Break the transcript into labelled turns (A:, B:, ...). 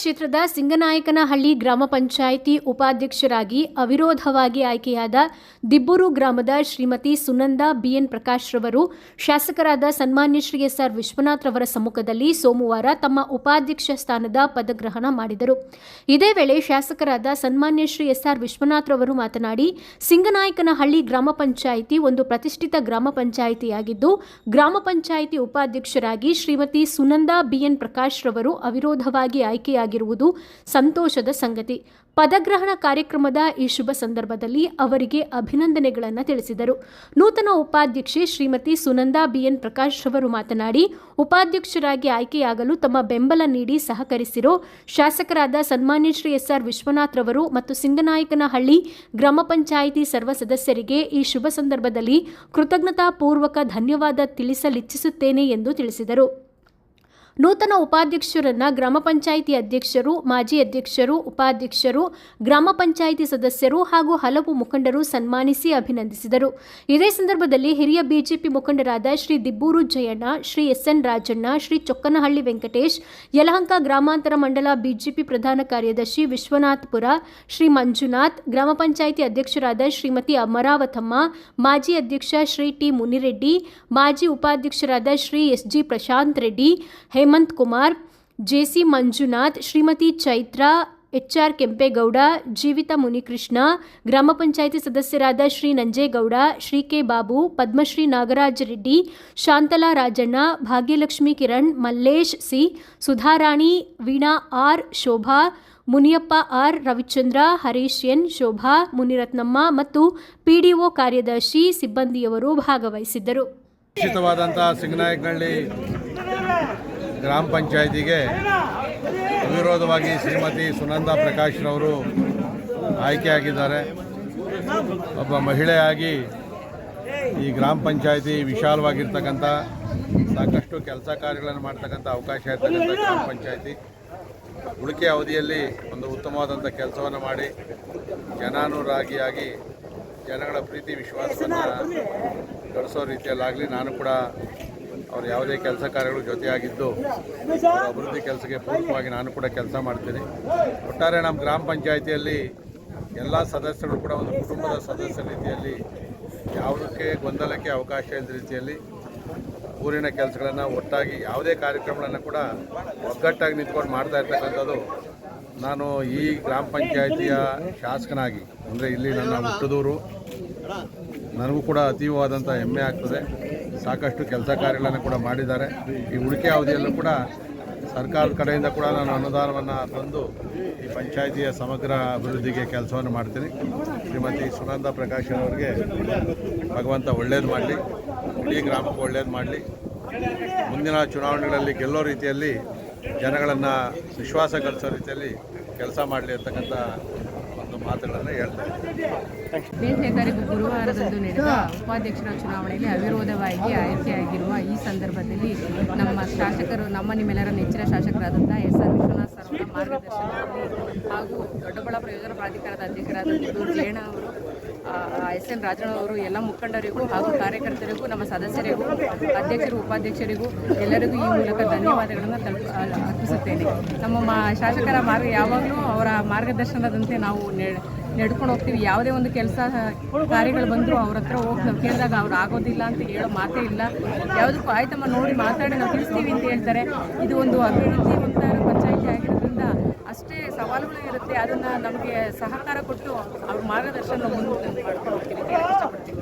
A: ಕ್ಷೇತ್ರದ ಸಿಂಗನಾಯಕನಹಳ್ಳಿ ಗ್ರಾಮ ಪಂಚಾಯಿತಿ ಉಪಾಧ್ಯಕ್ಷರಾಗಿ ಅವಿರೋಧವಾಗಿ ಆಯ್ಕೆಯಾದ ದಿಬ್ಬೂರು ಗ್ರಾಮದ ಶ್ರೀಮತಿ ಸುನಂದಾ ಬಿಎನ್ ಪ್ರಕಾಶ್ ರವರು, ಶಾಸಕರಾದ ಸನ್ಮಾನ್ಯ ಶ್ರೀ ಎಸ್ ಆರ್ ವಿಶ್ವನಾಥ್ ರವರ ಸಮ್ಮುಖದಲ್ಲಿ ಸೋಮವಾರ ತಮ್ಮ ಉಪಾಧ್ಯಕ್ಷ ಸ್ಥಾನದ ಪದಗ್ರಹಣ ಮಾಡಿದರು. ಇದೇ ವೇಳೆ ಶಾಸಕರಾದ ಸನ್ಮಾನ್ಯ ಶ್ರೀ ಎಸ್ ಆರ್ ವಿಶ್ವನಾಥ್ ರವರು ಮಾತನಾಡಿ, ಸಿಂಗನಾಯಕನಹಳ್ಳಿ ಗ್ರಾಮ ಪಂಚಾಯಿತಿ ಒಂದು ಪ್ರತಿಷ್ಠಿತ ಗ್ರಾಮ ಪಂಚಾಯಿತಿಯಾಗಿದ್ದು, ಗ್ರಾಮ ಪಂಚಾಯಿತಿ ಉಪಾಧ್ಯಕ್ಷರಾಗಿ ಶ್ರೀಮತಿ ಸುನಂದಾ ಬಿಎನ್ ಪ್ರಕಾಶ್ ರವರು ಅವಿರೋಧವಾಗಿ ಆಯ್ಕೆಯಾಗಿರುವುದು ಸಂತೋಷದ ಸಂಗತಿ. ಪದಗ್ರಹಣ ಕಾರ್ಯಕ್ರಮದ ಈ ಶುಭ ಸಂದರ್ಭದಲ್ಲಿ ಅವರಿಗೆ ಅಭಿನಂದನೆಗಳನ್ನು ತಿಳಿಸಿದರು. ನೂತನ ಉಪಾಧ್ಯಕ್ಷೆ ಶ್ರೀಮತಿ ಸುನಂದಾ ಬಿಎನ್ ಪ್ರಕಾಶ್ ಅವರು ಮಾತನಾಡಿ, ಉಪಾಧ್ಯಕ್ಷರಾಗಿ ಆಯ್ಕೆಯಾಗಲು ತಮ್ಮ ಬೆಂಬಲ ನೀಡಿ ಸಹಕರಿಸಿರೋ ಶಾಸಕರಾದ ಸನ್ಮಾನ್ಯ ಶ್ರೀ ಎಸ್. ಆರ್. ವಿಶ್ವನಾಥ್ ರವರು ಮತ್ತು ಸಿಂಗನಾಯಕನಹಳ್ಳಿ ಗ್ರಾಮ ಪಂಚಾಯಿತಿ ಸರ್ವ ಸದಸ್ಯರಿಗೆ ಈ ಶುಭ ಸಂದರ್ಭದಲ್ಲಿ ಕೃತಜ್ಞತಾಪೂರ್ವಕ ಧನ್ಯವಾದ ತಿಳಿಸಲಿಚ್ಛಿಸುತ್ತೇನೆ ಎಂದು ತಿಳಿಸಿದರು. ನೂತನ ಉಪಾಧ್ಯಕ್ಷರನ್ನ ಗ್ರಾಮ ಪಂಚಾಯಿತಿ ಅಧ್ಯಕ್ಷರು, ಮಾಜಿ ಅಧ್ಯಕ್ಷರು, ಉಪಾಧ್ಯಕ್ಷರು, ಗ್ರಾಮ ಪಂಚಾಯಿತಿ ಸದಸ್ಯರು ಹಾಗೂ ಹಲವು ಮುಖಂಡರು ಸನ್ಮಾನಿಸಿ ಅಭಿನಂದಿಸಿದರು. ಇದೇ ಸಂದರ್ಭದಲ್ಲಿ ಹಿರಿಯ ಬಿಜೆಪಿ ಮುಖಂಡರಾದ ಶ್ರೀ ದಿಬ್ಬೂರು ಜಯಣ್ಣ, ಶ್ರೀ ಎಸ್ ಎನ್ ರಾಜಣ್ಣ, ಶ್ರೀ ಚೊಕ್ಕನಹಳ್ಳಿ ವೆಂಕಟೇಶ್, ಯಲಹಂಕ ಗ್ರಾಮಾಂತರ ಮಂಡಲ ಬಿಜೆಪಿ ಪ್ರಧಾನ ಕಾರ್ಯದರ್ಶಿ ವಿಶ್ವನಾಥ್ಪುರ, ಶ್ರೀ ಮಂಜುನಾಥ್, ಗ್ರಾಮ ಪಂಚಾಯಿತಿ ಅಧ್ಯಕ್ಷರಾದ ಶ್ರೀಮತಿ ಅಮರಾವತಮ್ಮ, ಮಾಜಿ ಅಧ್ಯಕ್ಷ ಶ್ರೀ ಟಿ ಮುನಿರೆಡ್ಡಿ, ಮಾಜಿ ಉಪಾಧ್ಯಕ್ಷರಾದ Shri S G Prashanth Reddy Hemanth Kumar, JC Manjunath, Shrimati Chaitra H R Kempegowda, Jeevitha Munikrishna, ಗ್ರಾಮ ಪಂಚಾಯಿತಿ ಸದಸ್ಯರಾದ Shri Nanjegowda, Shri K. Babu, Padmashri Nagaraja Reddy, Shantala Rajanna, Bhagyalakshmi Kiran, Mallesh C, Sudharani, Veena R, Shobha, Muniyappa R, Ravichandra, Harish N, Shobha, Muniratnamma ಮತ್ತು PDO ಕಾರ್ಯದರ್ಶಿ ಸಿಬ್ಬಂದಿಯವರು ಭಾಗವಹಿಸಿದ್ದರು.
B: ಗ್ರಾಮ ಪಂಚಾಯಿತಿಗೆ ಅವಿರೋಧವಾಗಿ ಶ್ರೀಮತಿ ಸುನಂದಾ ಪ್ರಕಾಶ್ರವರು ಆಯ್ಕೆಯಾಗಿದ್ದಾರೆ. ಒಬ್ಬ ಮಹಿಳೆಯಾಗಿ ಈ ಗ್ರಾಮ ಪಂಚಾಯಿತಿ ವಿಶಾಲವಾಗಿರ್ತಕ್ಕಂಥ ಸಾಕಷ್ಟು ಕೆಲಸ ಕಾರ್ಯಗಳನ್ನು ಮಾಡ್ತಕ್ಕಂಥ ಅವಕಾಶ ಇರ್ತಕ್ಕಂಥ ಗ್ರಾಮ ಪಂಚಾಯಿತಿ. ಉಳಿಕೆ ಅವಧಿಯಲ್ಲಿ ಒಂದು ಉತ್ತಮವಾದಂಥ ಕೆಲಸವನ್ನು ಮಾಡಿ ಜನಾನುರಾಗಿಯಾಗಿ ಜನಗಳ ಪ್ರೀತಿ ವಿಶ್ವಾಸವನ್ನು ಗಳಿಸೋ ರೀತಿಯಲ್ಲಾಗಲಿ ನಾನು ಕೂಡ ಅವ್ರ ಯಾವುದೇ ಕೆಲಸ ಕಾರ್ಯಗಳು ಜೊತೆಯಾಗಿದ್ದು ಅಭಿವೃದ್ಧಿ ಕೆಲಸಕ್ಕೆ ಪೂರ್ವವಾಗಿ ನಾನು ಕೂಡ ಕೆಲಸ ಮಾಡ್ತೀನಿ. ಒಟ್ಟಾರೆ ನಮ್ಮ ಗ್ರಾಮ ಪಂಚಾಯಿತಿಯಲ್ಲಿ ಎಲ್ಲ ಸದಸ್ಯರು ಕೂಡ ಒಂದು ಕುಟುಂಬದ ಸದಸ್ಯ ರೀತಿಯಲ್ಲಿ ಯಾವುದಕ್ಕೆ ಗೊಂದಲಕ್ಕೆ ಅವಕಾಶ ಇಲ್ಲದ ರೀತಿಯಲ್ಲಿ ಊರಿನ ಕೆಲಸಗಳನ್ನು ಒಟ್ಟಾಗಿ ಯಾವುದೇ ಕಾರ್ಯಕ್ರಮಗಳನ್ನು ಕೂಡ ಒಗ್ಗಟ್ಟಾಗಿ ನಿಂತ್ಕೊಂಡು ಮಾಡ್ತಾ ಇರ್ತಕ್ಕಂಥದ್ದು ನಾನು ಈ ಗ್ರಾಮ ಪಂಚಾಯಿತಿಯ ಶಾಸಕನಾಗಿ, ಅಂದರೆ ಇಲ್ಲಿ ನನ್ನ ಹುಟ್ಟದೂರು, ನನಗೂ ಕೂಡ ಅತೀವವಾದಂಥ ಹೆಮ್ಮೆ ಆಗ್ತದೆ. ಸಾಕಷ್ಟು ಕೆಲಸ ಕಾರ್ಯಗಳನ್ನು ಕೂಡ ಮಾಡಿದ್ದಾರೆ. ಈ ಉಳಿಕೆ ಅವಧಿಯಲ್ಲೂ ಕೂಡ ಸರ್ಕಾರದ ಕಡೆಯಿಂದ ಕೂಡ ನಾನು ಅನುದಾನವನ್ನು ತಂದು ಈ ಪಂಚಾಯಿತಿಯ ಸಮಗ್ರ ಅಭಿವೃದ್ಧಿಗೆ ಕೆಲಸವನ್ನು ಮಾಡ್ತೀನಿ. ಶ್ರೀಮತಿ ಸುನಂದ ಪ್ರಕಾಶ್ ಅವರಿಗೆ ಭಗವಂತ ಒಳ್ಳೇದು ಮಾಡಲಿ, ಇಡೀ ಗ್ರಾಮಕ್ಕೆ ಒಳ್ಳೇದು ಮಾಡಲಿ. ಮುಂದಿನ ಚುನಾವಣೆಗಳಲ್ಲಿ ಗೆಲ್ಲೋ ರೀತಿಯಲ್ಲಿ ಜನಗಳನ್ನು ವಿಶ್ವಾಸ ಗಳಿಸೋ ರೀತಿಯಲ್ಲಿ ಕೆಲಸ ಮಾಡಲಿ ಅಂತಕ್ಕಂಥ ಒಂದು ಮಾತುಗಳನ್ನು ಹೇಳ್ತಾ ಇದ್ದೀನಿ.
C: ಹದಿನೆಂಟನೇ ತಾರೀಕು ಗುರುವಾರದಂದು ನಡೆದ ಉಪಾಧ್ಯಕ್ಷರ ಚುನಾವಣೆಯಲ್ಲಿ ಅವಿರೋಧವಾಗಿ ಆಯ್ಕೆಯಾಗಿರುವ ಈ ಸಂದರ್ಭದಲ್ಲಿ ನಮ್ಮ ಶಾಸಕರು, ನಮ್ಮ ನಿಮ್ಮೆಲ್ಲರ ನೆಚ್ಚಿನ ಶಾಸಕರಾದಂಥ ಎಸ್ ಆರ್ ವಿಶ್ವನಾಥ್ ಅವರ ಮಾರ್ಗದರ್ಶನ ಹಾಗೂ ದೊಡ್ಡಬಳ್ಳಾಪುರ ಯೋಜನಾ ಪ್ರಾಧಿಕಾರದ ಅಧ್ಯಕ್ಷರಾದ ಜಯಣ್ಣ ಅವರು ಎಸ್ ಎನ್ ರಾಜಣ್ಣ ಅವರು, ಎಲ್ಲ ಮುಖಂಡರಿಗೂ ಹಾಗೂ ಕಾರ್ಯಕರ್ತರಿಗೂ, ನಮ್ಮ ಸದಸ್ಯರಿಗೂ, ಅಧ್ಯಕ್ಷರು, ಉಪಾಧ್ಯಕ್ಷರಿಗೂ ಎಲ್ಲರಿಗೂ ಈ ಮೂಲಕ ಧನ್ಯವಾದಗಳನ್ನು ತಲುಪ ಅರ್ಪಿಸುತ್ತೇನೆ. ನಮ್ಮ ಮಾ, ಶಾಸಕರ ಮಾರ್ಗ ಯಾವಾಗಲೂ ಅವರ ಮಾರ್ಗದರ್ಶನದಂತೆ ನಾವು ನಡ್ಕೊಂಡು ಹೋಗ್ತೀವಿ. ಯಾವುದೇ ಒಂದು ಕೆಲಸ ಕಾರ್ಯಗಳು ಬಂದರೂ ಅವ್ರ ಹತ್ರ ಹೋಗಿ ನಾವು ಕೇಳಿದಾಗ ಅವ್ರು ಆಗೋದಿಲ್ಲ ಅಂತ ಹೇಳೋ ಮಾತೇ ಇಲ್ಲ. ಯಾವುದಕ್ಕೂ ಆಯ್ತಮ್ಮ, ನೋಡಿ ಮಾತಾಡಿ, ನಾವು ತಿಳಿಸ್ತೀವಿ ಅಂತ ಹೇಳ್ತಾರೆ. ಇದು ಒಂದು ಅಭಿವೃದ್ಧಿ ಅಂತ ಪಂಚಾಯಿತಿ ಆಗಿರೋದ್ರಿಂದ ಸವಾಲುಗಳು ಇರುತ್ತೆ ಅದನ್ನು ನಮಗೆ ಸಹಕಾರ ಕೊಟ್ಟು ಅವ್ರ ಮಾರ್ಗದರ್ಶನ ಮುಂದೆ ಮಾಡ್ಕೊಂಡು ಹೋಗ್ತೀನಿ ಇಷ್ಟಪಡ್ತೀನಿ